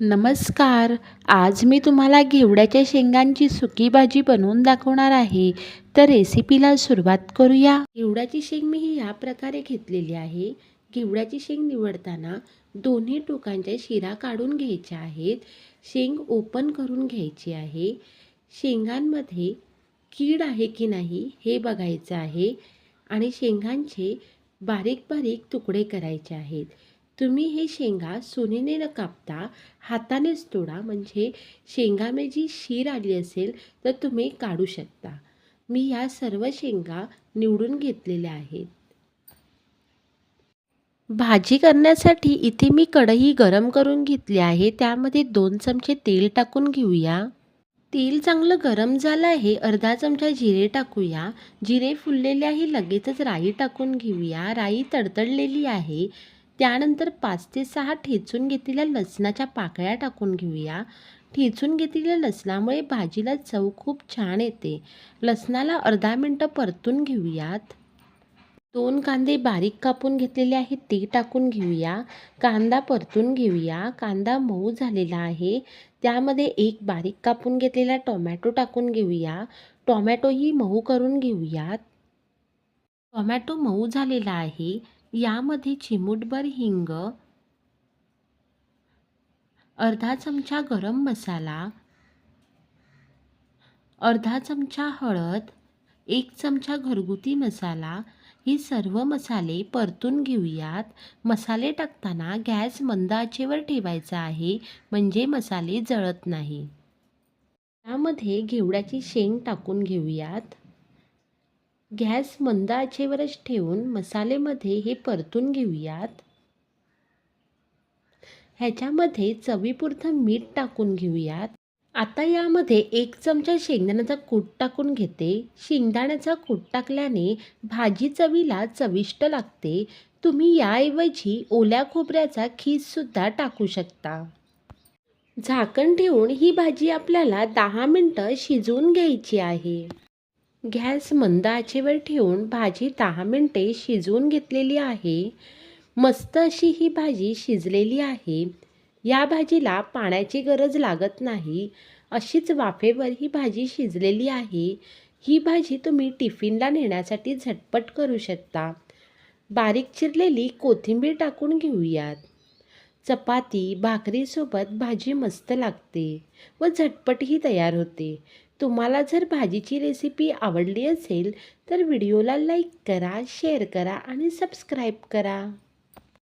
नमस्कार. आज मी तुम्हाला घेवड्याच्या शेंगांची सुकी भाजी बनवून दाखवणार आहे. तर रेसिपीला सुरुवात करूया. घेवड्याची शेंग मी ही या प्रकारे घेतलेली आहे. घेवड्याची शेंग निवडताना दोन्ही टोकांच्या शिरा काढून घ्यायच्या आहेत. शेंग ओपन करून घ्यायची आहे. शेंगांमध्ये कीड आहे की नाही हे बघायचं आहे. आणि शेंगांचे बारीक बारीक तुकडे करायचे आहेत. तुम्ही हे शेंगा सुनेने न कापता हातानेच तोडा म्हणजे शेंगामे जी शीर आली असेल तर तुम्ही काढू शकता. मी या सर्व शेंगा निवडून घेतलेल्या आहेत. भाजी करण्यासाठी इथे मी कढई गरम करून घेतली आहे. त्यामध्ये दोन चमचे तेल टाकून घेऊया. तेल चांगलं गरम झालं आहे. अर्धा चमचा जिरे टाकूया. जिरे फुललेले आहे लगेचच राई टाकून घेऊया. राई तडतडलेली आहे. त्यानंतर पाच ते सहा ठेचून घेतलेल्या लसणाच्या पाकळ्या टाकून घेऊया. ठेचून घेतलेल्या लसणामुळे भाजीला चव खूप छान येते. लसणाला अर्धा मिनटं परतून घेऊयात. दोन कांदे बारीक कापून घेतलेले आहेत ते टाकून घेऊया. कांदा परतून घेऊया. कांदा मऊ झालेला आहे. त्यामध्ये एक बारीक कापून घेतलेला टोमॅटो टाकून घेऊया. टोमॅटोही मऊ करून घेऊयात. टोमॅटो मऊ झालेला आहे. यामध्ये चिमूटभर हिंग अर्धा चमचा गरम मसाला अर्धा चमचा हळद एक चमचा घरगुती मसाला हे सर्व मसाले परतून घेऊयात. मसाले टाकताना गॅस मंद आचेवर ठेवायचा आहे म्हणजे मसाले जळत नाही. त्यामध्ये घेवड्याची शेंग टाकून घेऊयात. गॅस मंद आचेवरच ठेवून मसालेमध्ये हे परतून घेऊयात. ह्याच्यामध्ये चवीपुरतं मीठ टाकून घेऊयात. आता यामध्ये एक चमचा शेंगदाण्याचा कूट टाकून घेते. शेंगदाण्याचा कूट टाकल्याने भाजी चवीला चविष्ट लागते. तुम्ही याऐवजी ओल्या खोबऱ्याचा खीससुद्धा टाकू शकता. झाकण ठेवून ही भाजी आपल्याला दहा मिनटं शिजवून घ्यायची आहे. गॅस मंद आचेवर ठेवून भाजी दहा मिनटे शिजवून घेतलेली आहे. मस्त अशी ही भाजी शिजलेली आहे. या भाजीला पाण्याची गरज लागत नाही. अशीच वाफेवर ही भाजी शिजलेली आहे. ही भाजी तुम्ही टिफिनला नेण्यासाठी झटपट करू शकता. बारीक चिरलेली कोथिंबीर टाकून घेऊयात. चपाती भाकरीसोबत भाजी मस्त लागते व झटपटही तयार होते. तुम्हाला जर भाजीची रेसिपी आवडली असेल तर व्हिडिओला लाईक करा शेअर करा आणि सबस्क्राईब करा.